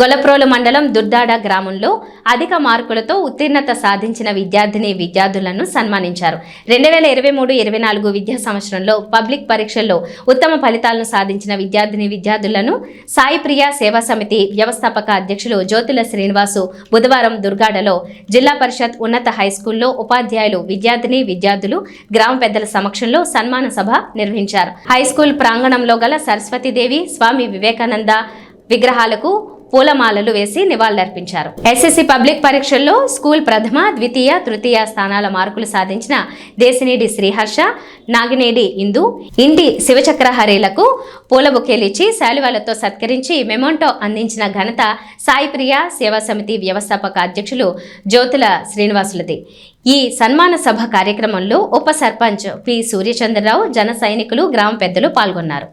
గొలప్రోలు మండలం దుర్దాడ గ్రామంలో అధిక మార్కులతో ఉత్తీర్ణత సాధించిన విద్యార్థిని విద్యార్థులను సన్మానించారు. రెండు వేల ఇరవై మూడు ఇరవై నాలుగు విద్యా సంవత్సరంలో పబ్లిక్ పరీక్షల్లో ఉత్తమ ఫలితాలను సాధించిన విద్యార్థిని విద్యార్థులను సాయిప్రియ సేవా సమితి వ్యవస్థాపక అధ్యక్షులు జ్యోతుల శ్రీనివాసు బుధవారం దుర్గాడలో జిల్లా పరిషత్ ఉన్నత హైస్కూల్లో ఉపాధ్యాయులు విద్యార్థిని విద్యార్థులు గ్రామ పెద్దల సమక్షంలో సన్మాన సభ నిర్వహించారు. హైస్కూల్ ప్రాంగణంలో గల సరస్వతీదేవి స్వామి వివేకానంద విగ్రహాలకు పూలమాలలు వేసి నివాళులర్పించారు. ఎస్ఎస్సి పబ్లిక్ పరీక్షల్లో స్కూల్ ప్రథమ ద్వితీయ తృతీయ స్థానాల మార్కులు సాధించిన దేశినేడి శ్రీహర్ష నాగినేడి ఇందు ఇంటి శివచక్రహరిలకు పూల బుకేలిచ్చి శాలువాలతో సత్కరించి మెమోంటో అందించిన ఘనత సాయి ప్రియ సేవా సమితి వ్యవస్థాపక అధ్యక్షులు జ్యోతుల శ్రీనివాసులది. ఈ సన్మాన సభ కార్యక్రమంలో ఉప సర్పంచ్ పి సూర్యచంద్రరావు జన సైనికులు గ్రామ పెద్దలు పాల్గొన్నారు.